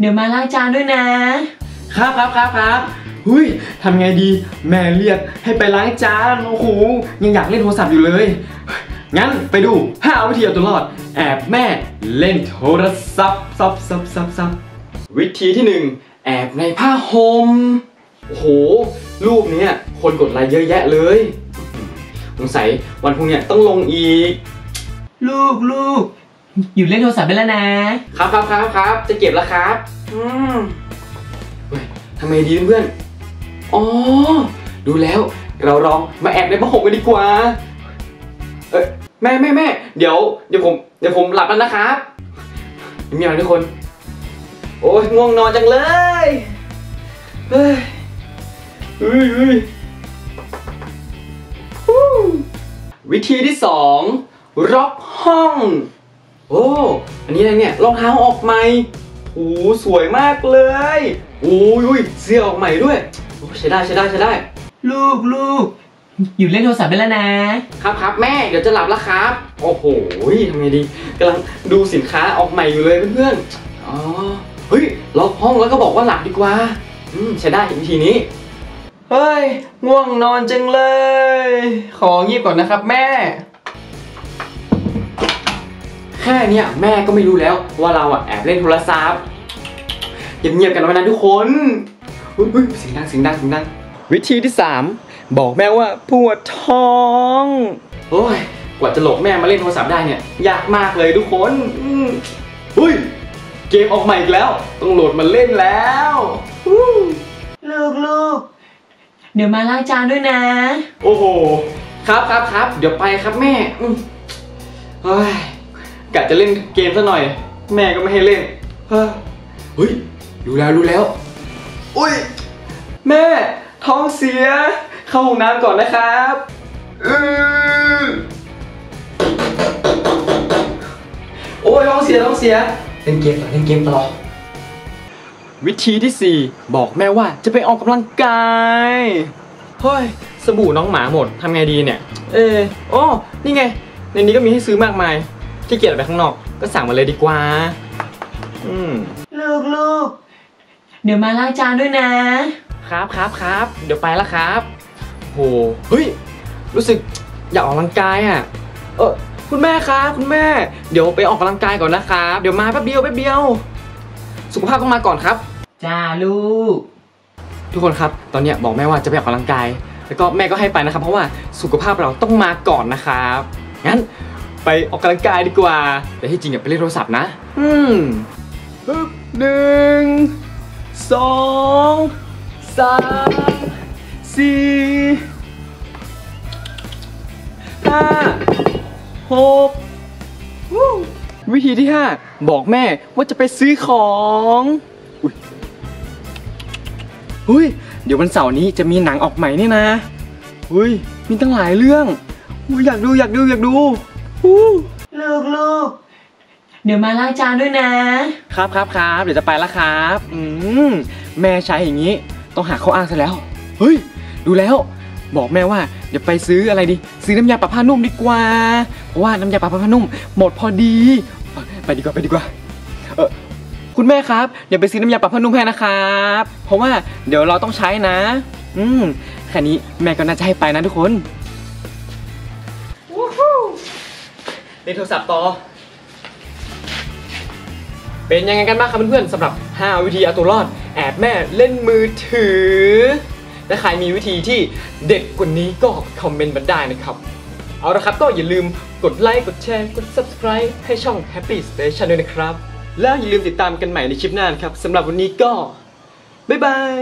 เดี๋ยวมาล้างจานด้วยนะ ครับครับครับครับหุยทำไงดีแม่เรียกให้ไปล้างจานโอ้โหยังอยากเล่นโทรศัพท์อยู่เลย งั้นไปดู5วิธีเอาตัวรอด แอบแม่เล่นโทรศัพท์ซับซับซับซับวิธีที่หนึ่งแอบในผ้าห่มโอ้โห รูปเนี้ยคนกดไลค์เยอะแยะเลยสงสัยวันพรุ่งเนี้ยต้องลงอีก ลูกลูก อยู่เล่นโทรศัพท์ไปแล้วนะ ครับครับครับครับจะเก็บแล้วครับ อืมเฮ้ยทำไงดีเพื่อนๆอ๋อ ดูแล้วเราลองมาแอบในผ้าห่มกันดีกว่า เอ้ยแม่แม่แม่เดี๋ยวเดี๋ยวผมเดี๋ยวผมหลับแล้วนะครับมีอะไรทุกคน โอ้ยง่วงนอนจังเลยเฮ้ยเฮ้ยเฮ้ยฮู้วิธีที่สองล็อกห้อง โอ้อันนี้อะไรเนี่ยรองเท้าออกใหม่โอ้สวยมากเลยโอ้ยอุ้ยเสื้อออกใหม่ด้วยโอ้ใช้ได้ใช้ได้ใช้ได้ ลูกลูกอยู่เล่นโทรศัพท์ไปแล้วนะ ครับครับแม่เดี๋ยวจะหลับแล้วครับ โอ้โหทำไงดีกำลังดูสินค้าออกใหม่อยู่เลยเพื่อนๆอ๋อเฮ้ยล็อกห้องแล้วก็บอกว่าหลับดีกว่า อืมใช้ได้วิธีนี้เฮ้ยง่วงนอนจังเลย ของีบก่อนนะครับแม่แค่เนี้ยแม่ก็ไม่รู้แล้วว่าเราอะแอบเล่นโทรศัพท์เงียบๆกันไว้นะทุกคนอุ๊ยอุ๊ยเสียงดังเสียงดังเสียงดังวิธีที่ 3 บอกแม่ว่าปวดท้องโอ้ยกว่าจะหลอกแม่มาเล่นโทรศัพท์ได้เนี่ยยากมากเลยทุกคนอืมอุ้ยเกมออกใหม่อีกแล้ว ต้องโหลดมาเล่นแล้วฮู้ลูกลูกเดี๋ยวมาล้างจานด้วยนะ โอ้โห ครับครับครับ เดี๋ยวไปครับแม่อืมเฮ้ย กะจะเล่นเกมซะหน่อย แม่ก็ไม่ให้เล่น เฮ้ยรู้แล้วรู้แล้ว อุ้ย แม่ ท้องเสีย เข้าห้องน้ำก่อนนะครับอือโอ้ยท้องเสียท้องเสีย เล่นเกมต่อเล่นเกมต่อวิธีที่ 4 บอกแม่ว่าจะไปออกกำลังกายเฮ้ยสบู่น้องหมาหมดทำไงดีเนี่ย เออโอ้นี่ไง ในนี้ก็มีให้ซื้อมากมาย ขี้เกียจออกไปข้างนอก ก็สั่งมาเลยดีกว่า อืมลูกลูกเดี๋ยวมาล้างจานด้วยนะ ครับครับครับ เดี๋ยวไปแล้วครับ โห เฮ้ย รู้สึกอยากออกกำลังกายอะ เออคุณแม่ครับคุณแม่ เดี๋ยวไปออกกำลังกายก่อนนะครับ เดี๋ยวมาแป๊บเดียวแป๊บเดียว สุขภาพต้องมาก่อนครับ จ้าลูก ทุกคนครับ ตอนเนี้ยบอกแม่ว่าจะไปออกกำลังกาย แล้วก็แม่ก็ให้ไปนะครับ เพราะว่าสุขภาพเราต้องมาก่อนนะครับ งั้น ไปออกกำลังกายดีกว่า แต่ที่จริงอย่าไปเล่นโทรศัพท์นะ อืมปึ๊บหนึ่งสองสามสี่ห้าหกวู้วิธีที่ 5 บอกแม่ว่าจะไปซื้อของอุ๊ยเฮ้ย เดี๋ยววันเสาร์นี้จะมีหนังออกใหม่นี่นะเฮ้ย มีตั้งหลายเรื่องอุ๊ยอยากดูอยากดูอยากดูฮู้ ลูกลูกเดี๋ยวมาล้างจานด้วยนะ ครับครับครับเดี๋ยวจะไปแล้วครับ อืมแม่ใช้อย่างนี้ ต้องหาข้ออ้างซะแล้ว เฮ้ย ดูแล้ว บอกแม่ว่าเดี๋ยวไปซื้ออะไรดี ซื้อน้ำยาปรับผ้านุ่มดีกว่า เพราะว่าน้ำยาปรับผ้านุ่ม หมดพอดี ไปดีกว่าไปดีกว่า เออคุณแม่ครับเดี๋ยวไปซื้อน้ำยาปรับผ้านุ่มให้นะครับ เพราะว่าเดี๋ยวเราต้องใช้นะ อืมแค่นี้แม่ก็น่าจะให้ไปนะทุกคน ล่นโทรศัพท์ต่อ เป็นยังไงกันบ้างครับเพื่อนๆสำหรับ 5 วิธีเอาตัวรอด แอบแม่เล่นมือถือ และใครมีวิธีที่เด็ดกว่านี้ก็คอมเมนต์มาได้นะครับ เอาละครับก็อย่าลืมกดไลค์กดแชร์กด subscribe ให้ช่อง Happy Station ด้วยนะครับ แล้วอย่าลืมติดตามกันใหม่ในคลิปหน้านะครับสำหรับวันนี้ก็บ๊ายบาย